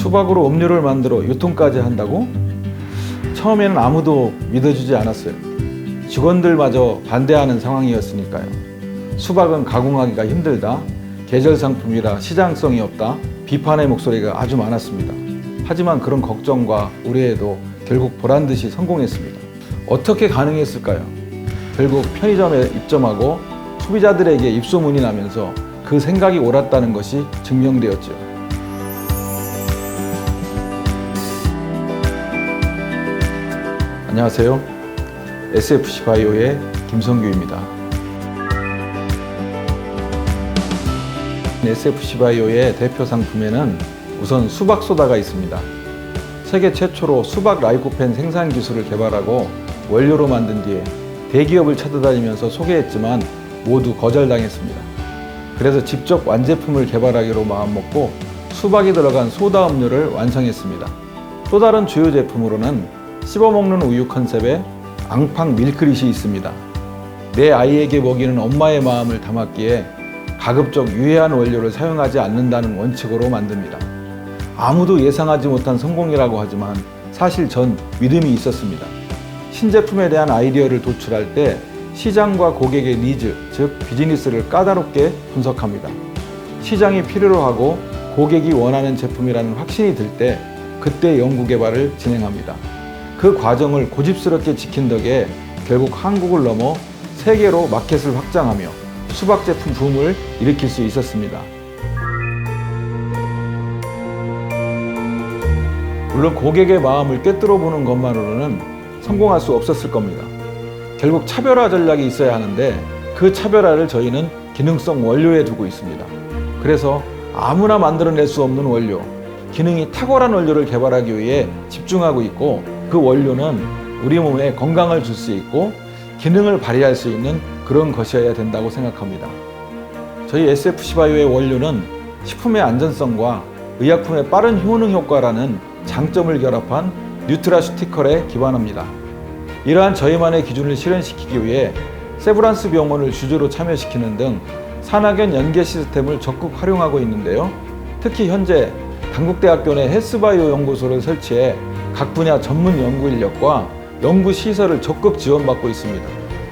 수박으로 음료를 만들어 유통까지 한다고? 처음에는 아무도 믿어주지 않았어요. 직원들마저 반대하는 상황이었으니까요. 수박은 가공하기가 힘들다. 계절 상품이라 시장성이 없다. 비판의 목소리가 아주 많았습니다. 하지만 그런 걱정과 우려에도 결국 보란 듯이 성공했습니다. 어떻게 가능했을까요? 결국 편의점에 입점하고 소비자들에게 입소문이 나면서 그 생각이 옳았다는 것이 증명되었죠. 안녕하세요. SFC 바이오의 김성규입니다. SFC 바이오의 대표 상품에는 우선 수박 소다가 있습니다. 세계 최초로 수박 라이코펜 생산 기술을 개발하고 원료로 만든 뒤에 대기업을 찾아다니면서 소개했지만 모두 거절당했습니다. 그래서 직접 완제품을 개발하기로 마음먹고 수박이 들어간 소다 음료를 완성했습니다. 또 다른 주요 제품으로는 씹어먹는 우유 컨셉의 앙팡 밀크릿이 있습니다. 내 아이에게 먹이는 엄마의 마음을 담았기에 가급적 유해한 원료를 사용하지 않는다는 원칙으로 만듭니다. 아무도 예상하지 못한 성공이라고 하지만 사실 전 믿음이 있었습니다. 신제품에 대한 아이디어를 도출할 때 시장과 고객의 니즈, 즉 비즈니스를 까다롭게 분석합니다. 시장이 필요로 하고 고객이 원하는 제품이라는 확신이 들 때 그때 연구 개발을 진행합니다. 그 과정을 고집스럽게 지킨 덕에 결국 한국을 넘어 세계로 마켓을 확장하며 수박 제품 붐을 일으킬 수 있었습니다. 물론 고객의 마음을 꿰뚫어 보는 것만으로는 성공할 수 없었을 겁니다. 결국 차별화 전략이 있어야 하는데 그 차별화를 저희는 기능성 원료에 두고 있습니다. 그래서 아무나 만들어낼 수 없는 원료, 기능이 탁월한 원료를 개발하기 위해 집중하고 있고 그 원료는 우리 몸에 건강을 줄 수 있고 기능을 발휘할 수 있는 그런 것이어야 된다고 생각합니다. 저희 SFC 바이오의 원료는 식품의 안전성과 의약품의 빠른 효능 효과라는 장점을 결합한 뉴트라슈티컬에 기반합니다. 이러한 저희만의 기준을 실현시키기 위해 세브란스 병원을 주주로 참여시키는 등 산학연 연계 시스템을 적극 활용하고 있는데요. 특히 현재 당국대학교 내 헬스바이오 연구소를 설치해 각 분야 전문 연구 인력과 연구 시설을 적극 지원받고 있습니다.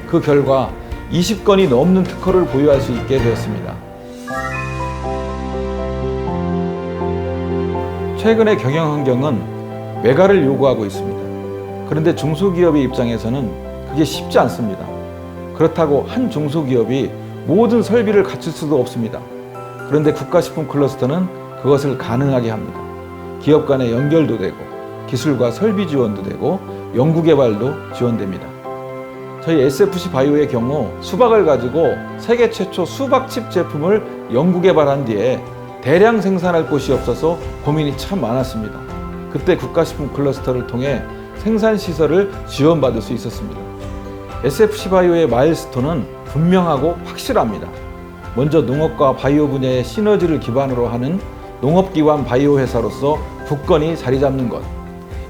그 결과 20건이 넘는 특허를 보유할 수 있게 되었습니다. 최근의 경영 환경은 외가를 요구하고 있습니다. 그런데 중소기업의 입장에서는 그게 쉽지 않습니다. 그렇다고 한 중소기업이 모든 설비를 갖출 수도 없습니다. 그런데 국가식품 클러스터는 그것을 가능하게 합니다. 기업 간의 연결도 되고 기술과 설비 지원도 되고 연구 개발도 지원됩니다. 저희 SFC 바이오의 경우 수박을 가지고 세계 최초 수박칩 제품을 연구 개발한 뒤에 대량 생산할 곳이 없어서 고민이 참 많았습니다. 그때 국가식품 클러스터를 통해 생산 시설을 지원받을 수 있었습니다. SFC 바이오의 마일스톤은 분명하고 확실합니다. 먼저 농업과 바이오 분야의 시너지를 기반으로 하는 농업기관 바이오 회사로서 굳건히 자리 잡는 것.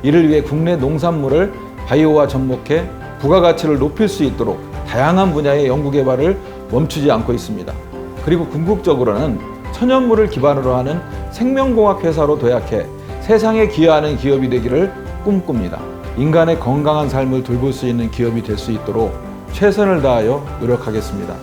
이를 위해 국내 농산물을 바이오와 접목해 부가가치를 높일 수 있도록 다양한 분야의 연구 개발을 멈추지 않고 있습니다. 그리고 궁극적으로는 천연물을 기반으로 하는 생명공학 회사로 도약해 세상에 기여하는 기업이 되기를 꿈꿉니다. 인간의 건강한 삶을 돌볼 수 있는 기업이 될 수 있도록 최선을 다하여 노력하겠습니다.